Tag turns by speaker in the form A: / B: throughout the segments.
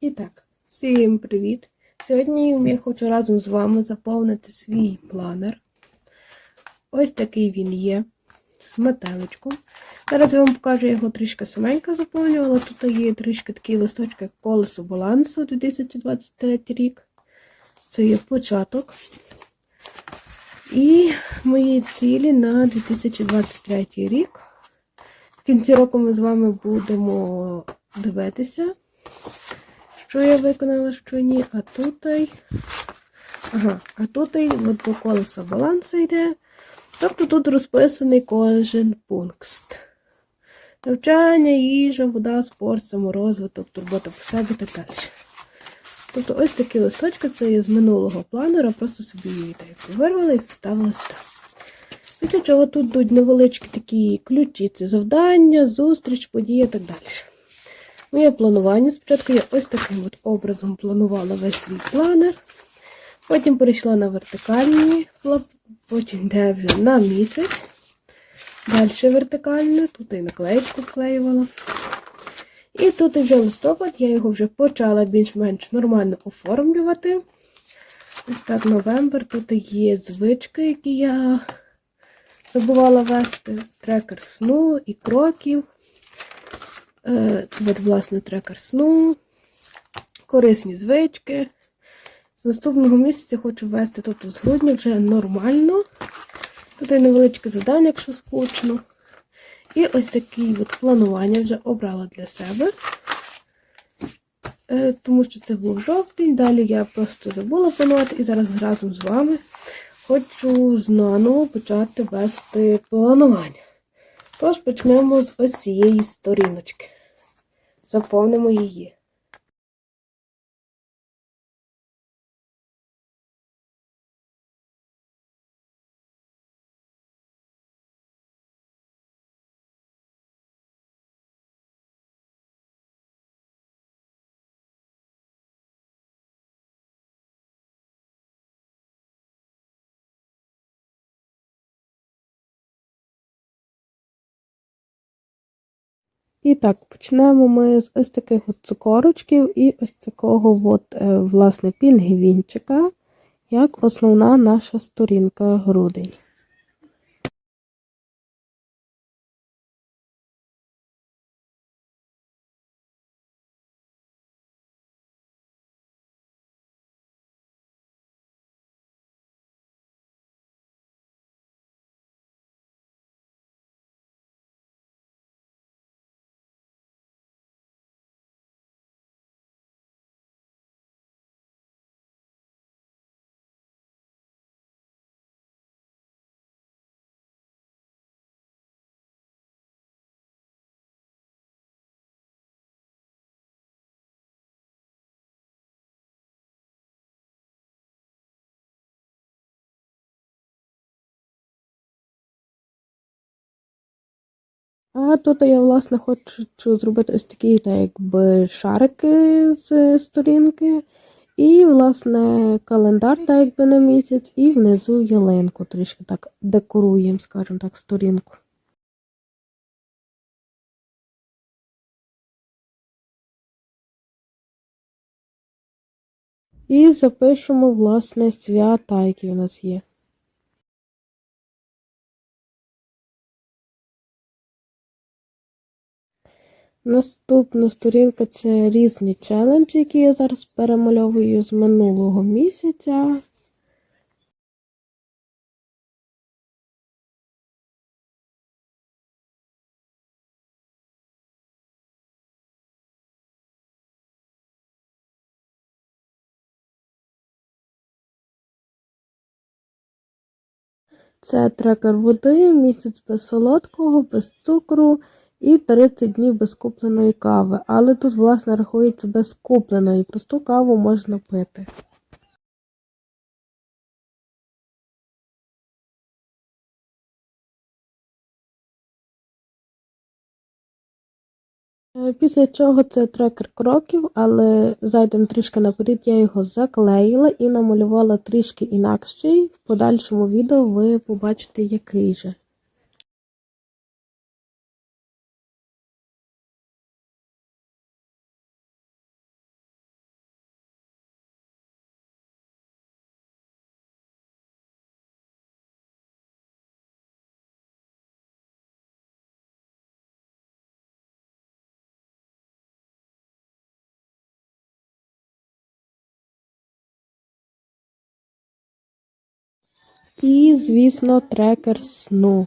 A: І так, всім привіт! Сьогодні я хочу разом з вами заповнити свій планер. Ось такий він є з метеличком. Зараз я вам покажу, я його трішки саменько заповнювала. Тут є трішки такі листочки як колесо балансу 2023 рік. Це є початок. І мої цілі на 2023 рік. В кінці року ми з вами будемо дивитися, що я виконала, що ні. А тут. Ага, а тут от по колесу балансу йде. Тобто тут розписаний кожен пункт. Навчання, їжа, вода, спорт, саморозвиток, турбота по себе і так далі. Тобто ось такі листочки, це є з минулого планера, просто собі її так вирвали і вставили сюди. Після чого тут йдуть невеличкі такі ключі, це завдання, зустріч, події і так далі. Моє планування. Спочатку я ось таким от образом планувала весь свій планер. Потім перейшла на вертикальні, потім йде вже на місяць. Далі вертикальне, тут і наклеєчку вклеювала. І тут вже листопад, я його вже почала більш-менш нормально оформлювати. Ось так новембр. Тут є звички, які я забувала вести. Трекер сну і кроків. Е, от, власне, трекер сну, корисні звички. З наступного місяця хочу ввести, тобто з грудня вже нормально. Тут є невеличке завдання, якщо скучно. І ось такі от планування вже обрала для себе. Е, тому що це був жовтень. Далі я просто забула планувати і зараз разом з вами хочу знаново почати вести планування. Тож почнемо з ось цієї сторіночки. Заповнимо її. І так, почнемо ми з ось таких от цукорочків і ось такого от, е, власне, пінгвінчика, як основна наша сторінка грудень. А тут я, власне, хочу зробити ось такі, так якби шарики з сторінки. І, власне, календар, так якби на місяць, і внизу ялинку трішки так декоруємо, скажімо так, сторінку. І запишемо, власне, свята, які у нас є. Наступна сторінка це різні челенджі, які я зараз перемальовую з минулого місяця. Це трекер води, місяць без солодкого, без цукру і 30 днів без купленої кави. Але тут, власне, рахується без купленої. Просту каву можна пити. Е, після чого це трекер кроків, але зайдемо трішки наперед, я його заклеїла і намалювала трішки інакший. В подальшому відео ви побачите, який же. І, звісно, трекер сну.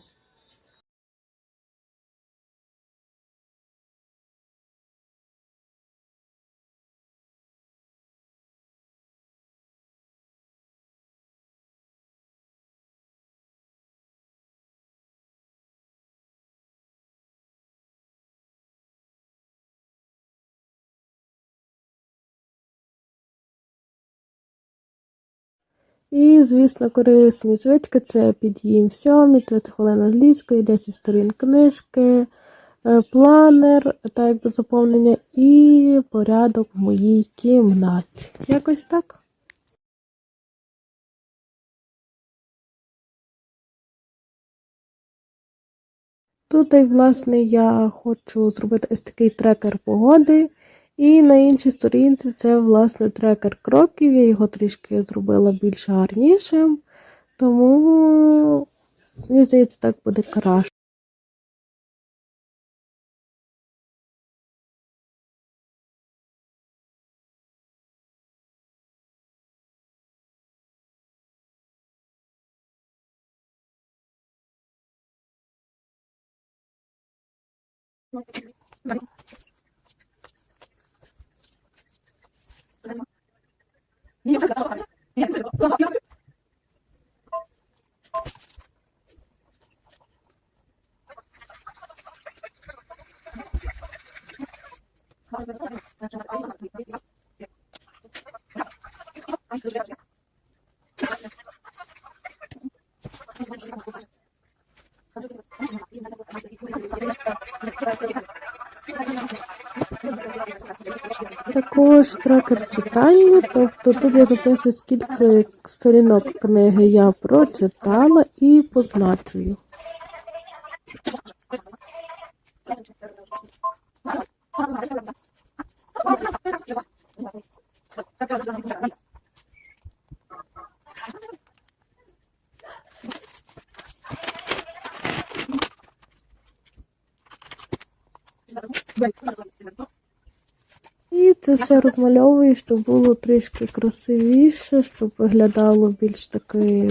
A: І, звісно, корисні звички це під'їм в сьомій, 30 хвилин англійської, 10 сторін книжки, е, планер, та якби заповнення, і порядок в моїй кімнаті. Якось так. Тут, власне, я хочу зробити ось такий трекер погоди. І на іншій сторінці це, власне, трекер кроків. Я його трішки зробила більш гарнішим. Тому, мені здається, так буде краще. 你这个做法，你这个做法，Thank you. Також трекер читання, тобто тут я записую, скільки сторінок книги я прочитала і позначую. І це все розмальовую, щоб було трішки красивіше, щоб виглядало більш таки,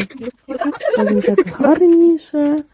A: скажімо так, гарніше.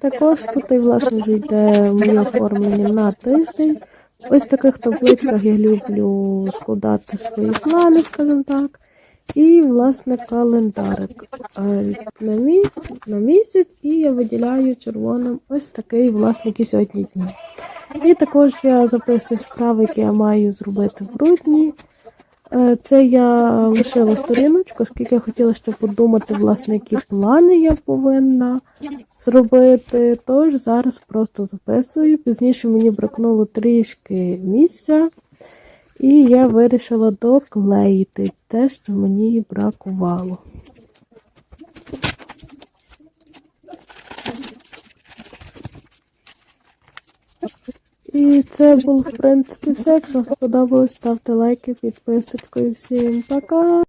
A: Також тут і власне вже йде моє оформлення на тиждень. Ось таких табличках я люблю складати свої плани, скажімо так. І, власне, календарик на, мі... на місяць, і я виділяю червоним ось такий, власне, які сьогодні дні. І також я записую справи, які я маю зробити в грудні. Е, Це я лишила сторіночку, оскільки я хотіла ще подумати, власне, які плани я повинна зробити. Тож зараз просто записую. Пізніше мені бракнуло трішки місця, і я вирішила доклеїти те, що мені бракувало. І це було, в принципі, все. Якщо сподобалось, ставте лайки, підписочку і всім пока!